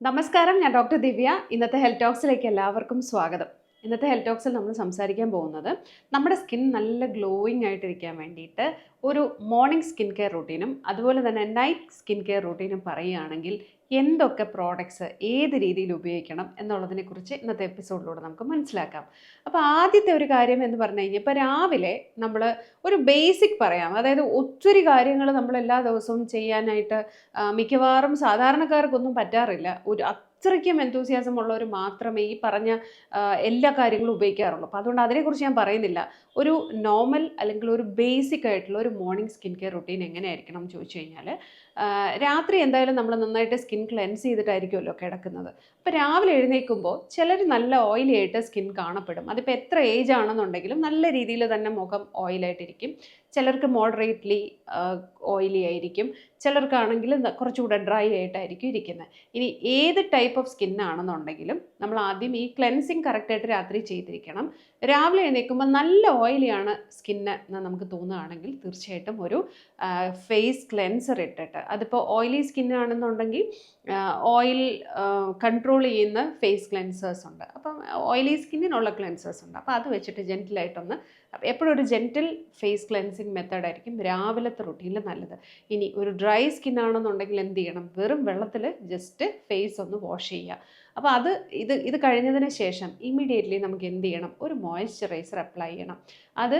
നമസ്കാരം ഞാൻ ഡോക്ടർ ദിവ്യ. ഇന്നത്തെ ഹെൽത്ത് ടോക്സിലേക്ക് എല്ലാവർക്കും സ്വാഗതം. ഇന്നത്തെ ഹെൽത്ത് ടോക്സിൽ നമ്മൾ സംസാരിക്കാൻ പോകുന്നത് നമ്മുടെ സ്കിൻ നല്ല ഗ്ലോയിങ് ആയിട്ടിരിക്കാൻ വേണ്ടിയിട്ട് ഒരു മോർണിംഗ് സ്കിൻ കെയർ റൂട്ടീനും അതുപോലെ തന്നെ നൈറ്റ് സ്കിൻ കെയർ റൂട്ടീനും പറയുകയാണെങ്കിൽ എന്തൊക്കെ പ്രോഡക്ട്സ് ഏത് രീതിയിൽ ഉപയോഗിക്കണം എന്നുള്ളതിനെക്കുറിച്ച് ഇന്നത്തെ എപ്പിസോഡിലൂടെ നമുക്ക് മനസ്സിലാക്കാം. അപ്പോൾ ആദ്യത്തെ ഒരു കാര്യം എന്ന് പറഞ്ഞു കഴിഞ്ഞാൽ ഇപ്പോൾ രാവിലെ നമ്മൾ ഒരു ബേസിക് പറയാം. അതായത് ഒത്തിരി കാര്യങ്ങൾ നമ്മൾ എല്ലാ ദിവസവും ചെയ്യാനായിട്ട് മിക്കവാറും സാധാരണക്കാർക്കൊന്നും പറ്റാറില്ല. ഒരു അത്രയ്ക്കും എന്തൂസിയാസം ഉള്ളവർ മാത്രമേ ഈ പറഞ്ഞ എല്ലാ കാര്യങ്ങളും ഉപയോഗിക്കാറുള്ളൂ. അപ്പോൾ അതുകൊണ്ട് അതിനെക്കുറിച്ച് ഞാൻ പറയുന്നില്ല. ഒരു നോർമൽ അല്ലെങ്കിൽ ഒരു ബേസിക് ആയിട്ടുള്ള ഒരു മോർണിംഗ് സ്കിൻ കെയർ റുട്ടീൻ എങ്ങനെയായിരിക്കണം എന്ന് ചോദിച്ചു കഴിഞ്ഞാൽ രാത്രി എന്തായാലും നമ്മൾ നന്നായിട്ട് സ്കിൻ ക്ലെൻസ് ചെയ്തിട്ടായിരിക്കുമല്ലോ കിടക്കുന്നത്. അപ്പോൾ രാവിലെ എഴുന്നേൽക്കുമ്പോൾ ചിലർ നല്ല ഓയിലി ആയിട്ട് സ്കിൻ കാണപ്പെടും. അതിപ്പോൾ എത്ര ഏജ് ആണെന്നുണ്ടെങ്കിലും നല്ല രീതിയിൽ തന്നെ മുഖം ഓയിലായിട്ടിരിക്കും. ചിലർക്ക് മോഡറേറ്റ്ലി ഓയിലി ആയിരിക്കും. ചിലർക്കാണെങ്കിൽ കുറച്ചുകൂടെ ഡ്രൈ ആയിട്ടായിരിക്കും ഇരിക്കുന്നത് ഇനി ഏത് ടൈപ്പ് ഓഫ് സ്കിൻ ആണെന്നുണ്ടെങ്കിലും നമ്മൾ ആദ്യം ഈ ക്ലെൻസിങ് കറക്റ്റായിട്ട് രാത്രി ചെയ്തിരിക്കണം. രാവിലെ എഴുന്നേൽക്കുമ്പോൾ നല്ല ഓയിലിയാണ് സ്കിന്ന് എന്ന് നമുക്ക് തോന്നുകയാണെങ്കിൽ തീർച്ചയായിട്ടും ഒരു ഫേസ് ക്ലെൻസർ ഇട്ടിട്ട്. അതിപ്പോൾ ഓയിലി സ്കിന്നാണെന്നുണ്ടെങ്കിൽ ഓയിൽ കൺട്രോൾ ചെയ്യുന്ന ഫേസ് ക്ലെൻസേഴ്സ് ഉണ്ട്. അപ്പം ഓയിലി സ്കിന്നിനുള്ള ക്ലെൻസേഴ്സ് ഉണ്ട്. അപ്പോൾ അത് വെച്ചിട്ട് ജെന്റിലായിട്ടൊന്ന് എപ്പോഴും ഒരു ജെന്റിൽ ഫേസ് ക്ലെൻസിങ് മെത്തേഡായിരിക്കും രാവിലത്തെ റുട്ടീനിൽ നല്ലത്. ഇനി ഒരു ഡ്രൈ സ്കിൻ ആണെന്നുണ്ടെങ്കിൽ എന്ത് ചെയ്യണം? വെറും വെള്ളത്തിൽ ജസ്റ്റ് ഫേസ് ഒന്ന് വാഷ് ചെയ്യുക. അപ്പോൾ അത് ഇത് ഇത് കഴിഞ്ഞതിന് ശേഷം ഇമ്മീഡിയറ്റ്ലി നമുക്ക് എന്ത് ചെയ്യണം? ഒരു മോയ്സ്ചറൈസർ അപ്ലൈ ചെയ്യണം. അത്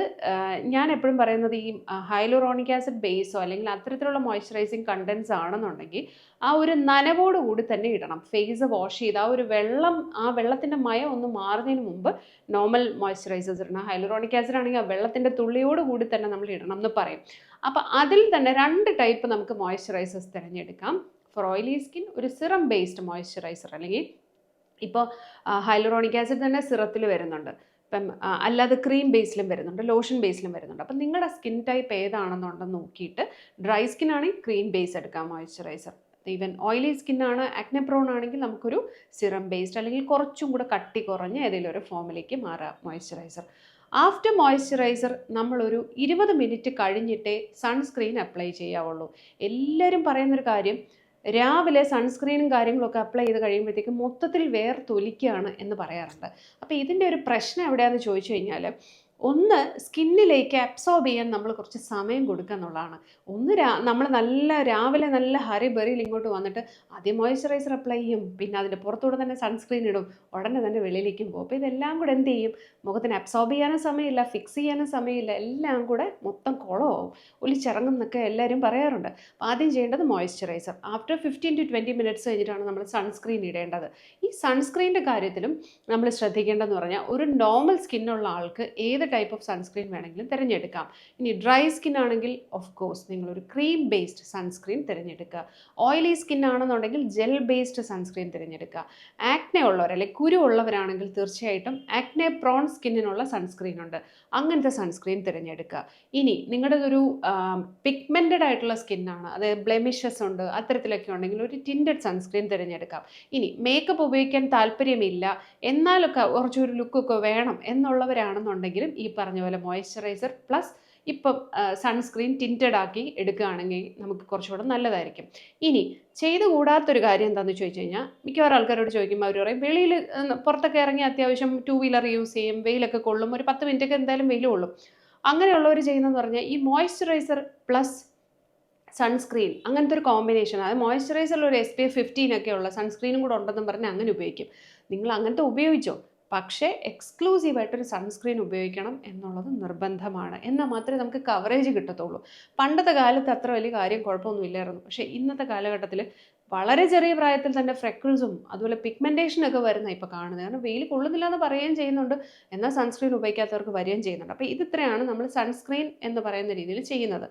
ഞാൻ എപ്പോഴും പറയുന്നത് ഈ ഹൈലോറോണിക് ആസിഡ് ബേസോ അല്ലെങ്കിൽ അത്തരത്തിലുള്ള മോയ്സ്ചറൈസിങ് കണ്ടൻസ് ആണെന്നുണ്ടെങ്കിൽ ആ ഒരു നനവോട് കൂടി തന്നെ ഇടണം. ഫേസ് വാഷ് ചെയ്ത് ആ ഒരു വെള്ളം ആ വെള്ളത്തിന്റെ മയം ഒന്ന് മാറുന്നതിന് മുമ്പ് നോർമൽ മോയ്സ്ചറൈസേഴ്സ് ഇടണം. ഹൈലോറോണിക് ആസിഡ് ആണെങ്കിൽ ആ വെള്ളത്തിന്റെ തുള്ളിയോട് കൂടി തന്നെ നമ്മൾ ഇടണം എന്ന് പറയും. അപ്പോൾ അതിൽ തന്നെ രണ്ട് ടൈപ്പ് നമുക്ക് മോയ്സ്ചറൈസേഴ്സ് തിരഞ്ഞെടുക്കാം. ഫോർ ഓയിലി സ്കിൻ ഒരു സിറം ബേസ്ഡ് മോയ്സ്ചറൈസർ അല്ലെങ്കിൽ ഇപ്പോൾ ഹൈലറോണിക് ആസിഡ് തന്നെ സിറത്തിൽ വരുന്നുണ്ട്. ഇപ്പം അല്ലാതെ ക്രീം ബേസിലും വരുന്നുണ്ട് ലോഷൻ ബേസിലും വരുന്നുണ്ട്. അപ്പം നിങ്ങളുടെ സ്കിൻ ടൈപ്പ് ഏതാണെന്നുണ്ടെന്ന് നോക്കിയിട്ട് ഡ്രൈ സ്കിൻ ആണെങ്കിൽ ക്രീം ബേസ് എടുക്കാം മോയ്സ്ചറൈസർ. ഈവൻ ഓയിലി സ്കിന്നാണ് ആക്നെപ്രോൺ ആണെങ്കിൽ നമുക്കൊരു സിറം ബേസ്ഡ് അല്ലെങ്കിൽ കുറച്ചും കൂടെ കട്ടി കുറഞ്ഞ ഏതെങ്കിലും ഒരു ഫോമിലേക്ക് മാറാം മോയ്സ്ചറൈസർ. ആഫ്റ്റർ മോയ്സ്ചറൈസർ നമ്മളൊരു ഇരുപത് മിനിറ്റ് കഴിഞ്ഞിട്ടേ സൺസ്ക്രീൻ അപ്ലൈ ചെയ്യാവുള്ളൂ. എല്ലാവരും പറയുന്നൊരു കാര്യം രാവിലെ സൺസ്ക്രീനും കാര്യങ്ങളൊക്കെ അപ്ലൈ ചെയ്ത് കഴിയുമ്പോഴത്തേക്കും മൊത്തത്തിൽ വേർ വേർത്തൊലിക്കുകയാണ് എന്ന് പറയാറുണ്ട്. അപ്പോൾ ഇതിന്റെ ഒരു പ്രശ്നം എവിടെയാണെന്ന് ചോദിച്ചു കഴിഞ്ഞാൽ ഒന്ന് സ്കിന്നിലേക്ക് അബ്സോർബ് ചെയ്യാൻ നമ്മൾ കുറച്ച് സമയം കൊടുക്കുക എന്നുള്ളതാണ്. ഒന്ന് രാ നമ്മൾ നല്ല രാവിലെ നല്ല ഹരി ബെറിയിൽ ഇങ്ങോട്ട് വന്നിട്ട് ആദ്യം മോയ്സ്ചറൈസർ അപ്ലൈ ചെയ്യും. പിന്നെ അതിന്റെ പുറത്തൂടെ തന്നെ സൺസ്ക്രീൻ ഇടും. ഉടനെ തന്നെ വെളിയിലേക്കും പോകും. അപ്പോൾ ഇതെല്ലാം കൂടെ എന്ത് ചെയ്യും? മുഖത്തിന് അബ്സോർബ് ചെയ്യാനും സമയമില്ല ഫിക്സ് ചെയ്യാനും സമയമില്ല. എല്ലാം കൂടെ മൊത്തം കുളമാവും. ഒലിച്ചിറങ്ങും എന്നൊക്കെ എല്ലാവരും പറയാറുണ്ട്. അപ്പോൾ ആദ്യം ചെയ്യേണ്ടത് moisturiser after fifteen to twenty minutes കഴിഞ്ഞിട്ടാണ് നമ്മൾ സൺസ്ക്രീൻ ഇടേണ്ടത്. ഈ സൺസ്ക്രീന്റെ കാര്യത്തിലും നമ്മൾ ശ്രദ്ധിക്കേണ്ടതെന്ന് പറഞ്ഞാൽ ഒരു നോർമൽ സ്കിന്നുള്ള ആൾക്ക് ഏത് ടൈപ്പ് ഓഫ് സൺസ്ക്രീൻ വേണമെങ്കിലും തിരഞ്ഞെടുക്കാം. ഇനി ഡ്രൈ സ്കിൻ ആണെങ്കിൽ ഓഫ് കോഴ്സ് നിങ്ങളൊരു ക്രീം ബേസ്ഡ് സൺസ്ക്രീൻ തിരഞ്ഞെടുക്കുക. ഓയിലി സ്കിൻ ആണെന്നുണ്ടെങ്കിൽ ജെൽ ബേസ്ഡ് സൺസ്ക്രീൻ തിരഞ്ഞെടുക്കുക. ആക്നെ ഉള്ളവർ അല്ലെങ്കിൽ കുരു ഉള്ളവരാണെങ്കിൽ തീർച്ചയായിട്ടും ആക്നെ പ്രോൺ സ്കിന്നിനുള്ള സൺസ്ക്രീൻ ഉണ്ട്. അങ്ങനത്തെ സൺസ്ക്രീൻ തിരഞ്ഞെടുക്കുക. ഇനി നിങ്ങളുടെ ഒരു പിഗ്മെന്റഡ് ആയിട്ടുള്ള സ്കിന്നാണ് അതായത് ബ്ലെമിഷസ് ഉണ്ട് അത്തരത്തിലൊക്കെ ഉണ്ടെങ്കിൽ ഒരു ടിന്റഡ് സൺസ്ക്രീൻ തിരഞ്ഞെടുക്കാം. ഇനി മേക്കപ്പ് ഉപയോഗിക്കാൻ താല്പര്യമില്ല എന്നാലൊക്കെ കുറച്ചൊരു ലുക്കൊക്കെ വേണം എന്നുള്ളവരാണെന്നുണ്ടെങ്കിലും പറഞ്ഞ പോലെ മോയ്സ്ചറൈസർ പ്ലസ് ഇപ്പം സൺസ്ക്രീൻ ടിന്റഡ് ആക്കി എടുക്കുകയാണെങ്കിൽ നമുക്ക് കുറച്ചുകൂടെ നല്ലതായിരിക്കും. ഇനി ചെയ്തു കൂടാത്തൊരു കാര്യം എന്താണെന്ന് ചോദിച്ചു കഴിഞ്ഞാൽ മിക്കവാറും ആൾക്കാരോട് ചോദിക്കുമ്പോൾ അവർ പറയും വെളിയിൽ പുറത്തൊക്കെ ഇറങ്ങി അത്യാവശ്യം ടൂ വീലർ യൂസ് ചെയ്യും വെയിലൊക്കെ കൊള്ളും ഒരു പത്ത് മിനിറ്റൊക്കെ എന്തായാലും വെയിൽ കൊള്ളും. അങ്ങനെയുള്ളവർ ചെയ്യുന്നതെന്ന് പറഞ്ഞാൽ ഈ മോയ്സ്ചറൈസർ പ്ലസ് സൺസ്ക്രീൻ അങ്ങനത്തെ ഒരു കോമ്പിനേഷൻ അത് മോയ്സ്ചറൈസറിൽ ഒരു എസ് പി എഫ് ഫിഫ്റ്റീൻ ഒക്കെ ഉള്ള സൺസ്ക്രീനും കൂടെ ഉണ്ടെന്നും പറഞ്ഞ് അങ്ങനെ ഉപയോഗിക്കും. നിങ്ങൾ അങ്ങനത്തെ ഉപയോഗിച്ചോ? പക്ഷേ എക്സ്ക്ലൂസീവായിട്ടൊരു സൺസ്ക്രീൻ ഉപയോഗിക്കണം എന്നുള്ളത് നിർബന്ധമാണ്. എന്നാൽ മാത്രമേ നമുക്ക് കവറേജ് കിട്ടത്തുള്ളൂ. പണ്ടത്തെ കാലത്ത് അത്ര വലിയ കാര്യം കുഴപ്പമൊന്നുമില്ലായിരുന്നു പക്ഷേ ഇന്നത്തെ കാലഘട്ടത്തിൽ വളരെ ചെറിയ പ്രായത്തിൽ തന്നെ ഫ്രെക്കിൾസും അതുപോലെ പിഗ്മെന്റേഷനൊക്കെ വരുന്ന ഇപ്പോൾ കാണുന്നത്. കാരണം വെയിൽ കൊള്ളുന്നില്ല എന്ന് പറയുകയും ചെയ്യുന്നുണ്ട്. എന്നാൽ സൺസ്ക്രീൻ ഉപയോഗിക്കാത്തവർക്ക് വരികയും ചെയ്യുന്നുണ്ട്. അപ്പോൾ ഇതിത്രയാണ് നമ്മൾ സൺസ്ക്രീൻ എന്ന് പറയുന്ന രീതിയിൽ ചെയ്യുന്നത്.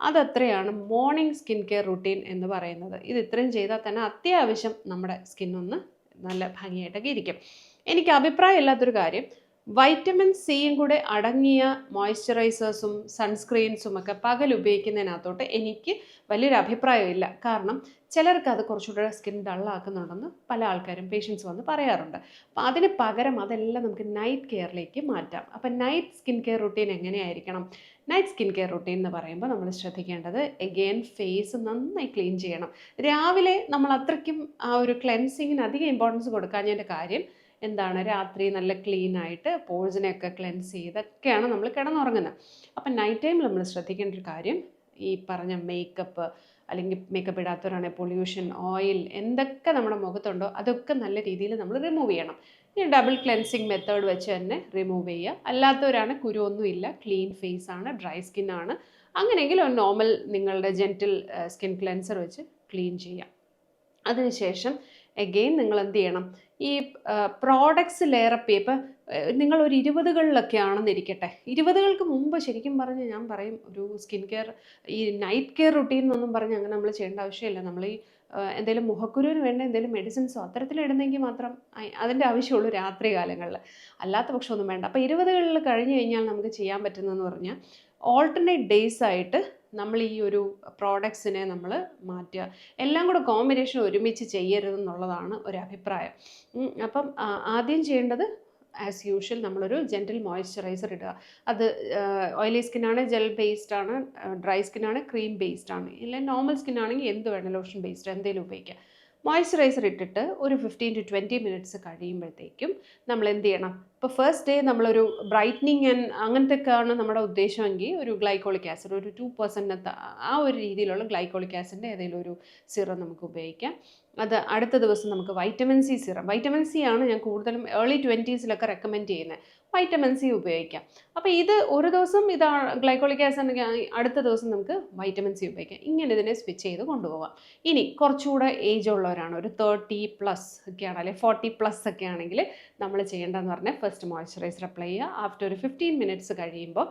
അതത്രയാണ് മോർണിംഗ് സ്കിൻ കെയർ റുട്ടീൻ എന്ന് പറയുന്നത്. ഇത് ഇത്രയും ചെയ്താൽ തന്നെ അത്യാവശ്യം നമ്മുടെ സ്കിന്നൊന്ന് നല്ല ഭംഗിയായിട്ടൊക്കെ ഇരിക്കും. എനിക്ക് അഭിപ്രായം ഇല്ലാത്തൊരു കാര്യം വൈറ്റമിൻ സിയും കൂടെ അടങ്ങിയ മോയ്സ്ചറൈസേഴ്സും സൺസ്ക്രീൻസും ഒക്കെ പകൽ ഉപയോഗിക്കുന്നതിനകത്തോട്ട് എനിക്ക് വലിയൊരു അഭിപ്രായമില്ല. കാരണം ചിലർക്ക് അത് കുറച്ചുകൂടെ സ്കിൻ ഡള്ളാക്കുന്നുണ്ടെന്ന് പല ആൾക്കാരും പേഷ്യൻസ് വന്ന് പറയാറുണ്ട്. അപ്പം അതിന് പകരം അതെല്ലാം നമുക്ക് നൈറ്റ് കെയറിലേക്ക് മാറ്റാം. അപ്പം നൈറ്റ് സ്കിൻ കെയർ റുട്ടീൻ എങ്ങനെയായിരിക്കണം? നൈറ്റ് സ്കിൻ കെയർ റുട്ടീൻ എന്ന് പറയുമ്പോൾ നമ്മൾ ശ്രദ്ധിക്കേണ്ടത് എഗെയിൻ ഫേസ് നന്നായി ക്ലീൻ ചെയ്യണം. രാവിലെ നമ്മൾ അത്രയ്ക്കും ആ ഒരു ക്ലെൻസിങ്ങിന് അധികം ഇമ്പോർട്ടൻസ് കൊടുക്കാഞ്ഞതിന്റെ കാര്യം എന്താണ് രാത്രി നല്ല ക്ലീൻ ആയിട്ട് പോഴ്സിനെയൊക്കെ ക്ലെൻസ് ചെയ്തൊക്കെയാണ് നമ്മൾ കിടന്നുറങ്ങുന്നത്. അപ്പം നൈറ്റ് ടൈമിൽ നമ്മൾ ശ്രദ്ധിക്കേണ്ട ഒരു കാര്യം ഈ പറഞ്ഞ മേക്കപ്പ് അല്ലെങ്കിൽ മേക്കപ്പ് ഇടാത്തവരാണെങ്കിൽ പൊല്യൂഷൻ ഓയിൽ എന്തൊക്കെ നമ്മുടെ മുഖത്തുണ്ടോ അതൊക്കെ നല്ല രീതിയിൽ നമ്മൾ റിമൂവ് ചെയ്യണം. ഈ ഡബിൾ ക്ലെൻസിങ് മെത്തേഡ് വെച്ച് തന്നെ റിമൂവ് ചെയ്യുക. അല്ലാത്തവരാണ് കുരുവൊന്നുമില്ല ക്ലീൻ ഫേസ് ആണ് ഡ്രൈ സ്കിൻ ആണ്. അങ്ങനെയെങ്കിൽ ഒരു നോർമൽ നിങ്ങളുടെ ജെന്റിൽ സ്കിൻ ക്ലെൻസർ വെച്ച് ക്ലീൻ ചെയ്യാം അതിനുശേഷം എഗെയിൻ നിങ്ങൾ എന്ത് ചെയ്യണം? ഈ പ്രോഡക്ട്സ് ലെയറപ്പ് ഇപ്പം നിങ്ങൾ ഒരു ഇരുപതുകളിലൊക്കെ ആണെന്നിരിക്കട്ടെ ഇരുപതുകൾക്ക് മുമ്പ് ശരിക്കും പറഞ്ഞ് ഞാൻ പറയും ഒരു സ്കിൻ കെയർ ഈ നൈറ്റ് കെയർ റുട്ടീൻ എന്നൊന്നും പറഞ്ഞ് അങ്ങനെ നമ്മൾ ചെയ്യേണ്ട ആവശ്യമില്ല. നമ്മൾ ഈ എന്തെങ്കിലും മുഖക്കുരുവിന് വേണ്ട എന്തെങ്കിലും മെഡിസിൻസോ അത്തരത്തിൽ ഇടുന്നെങ്കിൽ മാത്രം അതിന്റെ ആവശ്യമുള്ളൂ രാത്രി കാലങ്ങളിൽ. അല്ലാത്ത പക്ഷമൊന്നും വേണ്ട. അപ്പോൾ ഇരുപതുകളിൽ കഴിഞ്ഞ് കഴിഞ്ഞാൽ നമുക്ക് ചെയ്യാൻ പറ്റുന്നതെന്ന് പറഞ്ഞാൽ ഓൾട്ടർനേറ്റ് ഡേയ്സ് ആയിട്ട് നമ്മൾ ഈ ഒരു പ്രോഡക്ട്സിനെ നമ്മൾ മാറ്റുക. എല്ലാം കൂടെ കോമ്പിനേഷൻ ഒരുമിച്ച് ചെയ്യരുതെന്നുള്ളതാണ് ഒരു അഭിപ്രായം. അപ്പം ആദ്യം ചെയ്യേണ്ടത് ആസ് യൂഷ്വൽ നമ്മളൊരു ജെന്റിൽ മോയ്സ്ചറൈസർ ഇടുക. അത് ഓയിലി സ്കിന്നാണ് ജെൽ ബേസ്ഡ് ആണ് ഡ്രൈ സ്കിന്നാണ് ക്രീം ബേസ്ഡ് ആണ് ഇല്ല നോർമൽ സ്കിന്നാണെങ്കിൽ എന്ത് വേണം ലോഷൻ ബേസ്ഡ് എന്തെങ്കിലും ഉപയോഗിക്കാം. മോയ്സ്ചറൈസർ ഇട്ടിട്ട് ഒരു ഫിഫ്റ്റീൻ ടു ട്വന്റി മിനിറ്റ്സ് കഴിയുമ്പോഴത്തേക്കും നമ്മൾ എന്ത് ചെയ്യണം? ഇപ്പോൾ ഫസ്റ്റ് ഡേ നമ്മളൊരു ബ്രൈറ്റനിങ് ആൻഡ് അങ്ങനത്തെ ഒക്കെയാണ് നമ്മുടെ ഉദ്ദേശമെങ്കിൽ ഒരു ഗ്ലൈക്കോളിക് ആസിഡ് ഒരു ടു പെർസെന്റ് ആ ഒരു രീതിയിലുള്ള ഗ്ലൈക്കോളിക് ആസിഡിന്റെ ഏതെങ്കിലും ഒരു സിറം നമുക്ക് ഉപയോഗിക്കാം. അത് അടുത്ത ദിവസം നമുക്ക് vitamin C serum vitamin C ആണ് ഞാൻ കൂടുതലും ഏർലി ട്വന്റീസിലൊക്കെ റെക്കമെൻഡ് ചെയ്യുന്നത് വൈറ്റമിൻ സി ഉപയോഗിക്കാം. അപ്പോൾ ഇത് ഒരു ദിവസം ഇതാണ് ഗ്ലൈക്കോളിക് ആസിഡ് അടുത്ത ദിവസം നമുക്ക് വൈറ്റമിൻ സി ഉപയോഗിക്കാം. ഇങ്ങനെ ഇതിനെ സ്വിച്ച് ചെയ്ത് കൊണ്ടുപോകാം ഇനി കുറച്ചുകൂടെ ഏജ് ഉള്ളവരാണ്. ഒരു തേർട്ടി പ്ലസ് ഒക്കെയാണ് അല്ലെങ്കിൽ ഫോർട്ടി പ്ലസ് ഒക്കെ ആണെങ്കിൽ നമ്മൾ ചെയ്യേണ്ടതെന്ന് പറഞ്ഞാൽ ഫസ്റ്റ് മോയ്സ്ചറൈസർ അപ്ലൈ ചെയ്യുക. ആഫ്റ്റർ ഒരു ഫിഫ്റ്റീൻ മിനിറ്റ്സ് കഴിയുമ്പോൾ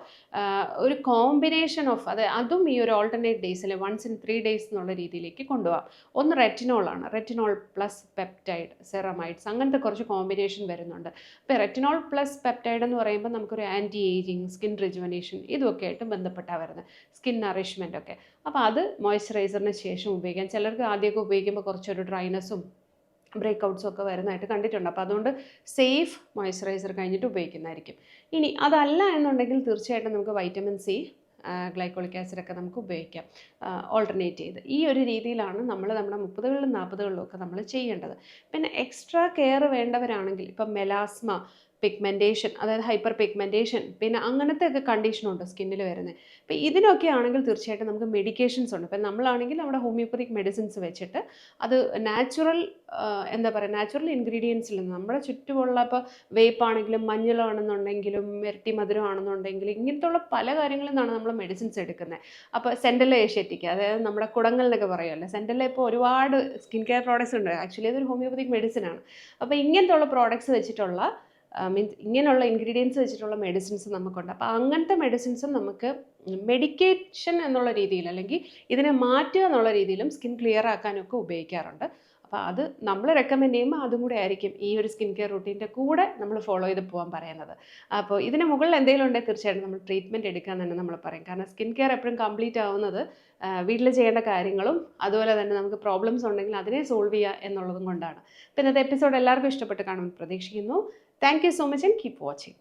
ഒരു കോമ്പിനേഷൻ ഓഫ് അത് അതും ഈ ഒരു ഓൾട്ടർനേറ്റ് ഡേയ്സിൽ വൺസ് ഇൻ ത്രീ ഡേയ്സ് എന്നുള്ള രീതിയിലേക്ക് കൊണ്ടുപോകാം ഒന്ന് റെറ്റിനോളാണ് റെറ്റിനോൾ പ്ലസ് പെപ്റ്റൈഡ് സെറമൈഡ്സ് അങ്ങനത്തെ കുറച്ച് കോമ്പിനേഷൻ വരുന്നുണ്ട്. അപ്പോൾ റെറ്റിനോൾ പ്ലസ് പെപ്റ്റൈഡ് എന്ന് പറയുമ്പോൾ നമുക്കൊരു ആന്റി ഏജിങ് സ്കിൻ റിജുവനേഷൻ ഇതുമൊക്കെ ആയിട്ട് ബന്ധപ്പെട്ടാണ് വരുന്നത്. സ്കിൻ നറിഷ്മെന്റ് ഒക്കെ. അപ്പോൾ അത് മോയ്സ്ചറൈസറിന് ശേഷം ഉപയോഗിക്കാം. ചിലർക്ക് ആദ്യമൊക്കെ ഉപയോഗിക്കുമ്പോൾ കുറച്ചൊരു ഡ്രൈനസ്സും ബ്രേക്ക് ഔട്ട്സും ഒക്കെ വരുന്നതായിട്ട് കണ്ടിട്ടുണ്ട്. അപ്പോൾ അതുകൊണ്ട് സേഫ് മോയ്സ്ചറൈസർ കഴിഞ്ഞിട്ട് ഉപയോഗിക്കുന്നതായിരിക്കും. ഇനി അതല്ല എന്നുണ്ടെങ്കിൽ തീർച്ചയായിട്ടും നമുക്ക് വൈറ്റമിൻ സി ഗ്ലൈക്കോളിക് ആസിഡൊക്കെ നമുക്ക് ഉപയോഗിക്കാം. ഓൾട്ടർനേറ്റ് ചെയ്ത്. ഈ ഒരു രീതിയിലാണ് നമ്മൾ നമ്മുടെ മുപ്പതുകളിലും നാൽപ്പതുകളിലും ഒക്കെ നമ്മൾ ചെയ്യേണ്ടത്. പിന്നെ എക്സ്ട്രാ കെയർ വേണ്ടവരാണെങ്കിൽ ഇപ്പം മെലാസ്മ പിഗ്മെന്റേഷൻ അതായത് ഹൈപ്പർ പിഗ്മെന്റേഷൻ പിന്നെ അങ്ങനത്തെ ഒക്കെ കണ്ടീഷനുണ്ട് സ്കിന്നിൽ വരുന്നത്. അപ്പോൾ ഇതിനൊക്കെ ആണെങ്കിൽ തീർച്ചയായിട്ടും നമുക്ക് മെഡിക്കേഷൻസ് ഉണ്ട്. ഇപ്പം നമ്മളാണെങ്കിൽ നമ്മുടെ ഹോമിയോപ്പതിക് മെഡിസിൻസ് വെച്ചിട്ട് അത് നാച്ചുറൽ എന്താ പറയുക നാച്ചുറൽ ഇൻഗ്രീഡിയൻസിൽ നിന്ന് നമ്മുടെ ചുറ്റുമുള്ള ഇപ്പോൾ വേപ്പാണെങ്കിലും മഞ്ഞളാണെന്നുണ്ടെങ്കിലും ഇരട്ടി മധുരമാണെന്നുണ്ടെങ്കിലും ഇങ്ങനത്തുള്ള പല കാര്യങ്ങളിൽ നിന്നാണ് നമ്മൾ മെഡിസിൻസ് എടുക്കുന്നത്. അപ്പോൾ സെന്റല്ല ഏഷ്യറ്റിക്ക് അതായത് നമ്മുടെ കുടങ്ങൾ എന്നൊക്കെ പറയുമല്ലോ സെന്റല്ല ഇപ്പോൾ ഒരുപാട് സ്കിൻ കെയർ പ്രോഡക്ട്സ് ഉണ്ട്. ആക്ച്വലി അതൊരു ഹോമിയോപ്പതിക് മെഡിസിൻ ആണ്. അപ്പോൾ ഇങ്ങനത്തെ ഉള്ള പ്രോഡക്ട്സ് വെച്ചിട്ടുള്ള മീൻസ് ഇങ്ങനെയുള്ള ഇൻഗ്രീഡിയൻസ് വെച്ചിട്ടുള്ള മെഡിസിൻസ് നമുക്കുണ്ട്. അപ്പോൾ അങ്ങനത്തെ മെഡിസിൻസും നമുക്ക് മെഡിക്കേഷൻ എന്നുള്ള രീതിയിൽ അല്ലെങ്കിൽ ഇതിനെ മാറ്റുക എന്നുള്ള രീതിയിലും സ്കിൻ ക്ലിയർ ആക്കാനൊക്കെ ഉപയോഗിക്കാറുണ്ട്. അപ്പോൾ അത് നമ്മൾ റെക്കമെൻഡ് ചെയ്യുമ്പോൾ അതും കൂടെ ആയിരിക്കും ഈ ഒരു സ്കിൻ കെയർ റൂട്ടീന്റെ കൂടെ നമ്മൾ ഫോളോ ചെയ്ത് പോകാൻ പറയുന്നത്. അപ്പോൾ ഇതിന് മുകളിൽ എന്തെങ്കിലും ഉണ്ടെങ്കിൽ തീർച്ചയായിട്ടും നമ്മൾ ട്രീറ്റ്മെന്റ് എടുക്കാൻ തന്നെ നമ്മൾ പറയും. കാരണം സ്കിൻ കെയർ എപ്പോഴും കംപ്ലീറ്റ് ആവുന്നത് വീട്ടിൽ ചെയ്യേണ്ട കാര്യങ്ങളും അതുപോലെ തന്നെ നമുക്ക് പ്രോബ്ലംസ് ഉണ്ടെങ്കിൽ അതിനെ സോൾവ് ചെയ്യുക എന്നുള്ളതും കൊണ്ടാണ്. അപ്പോൾ എപ്പിസോഡ് എല്ലാവർക്കും ഇഷ്ടപ്പെട്ട് കാണുമെന്ന് പ്രതീക്ഷിക്കുന്നു. Thank you so much and keep watching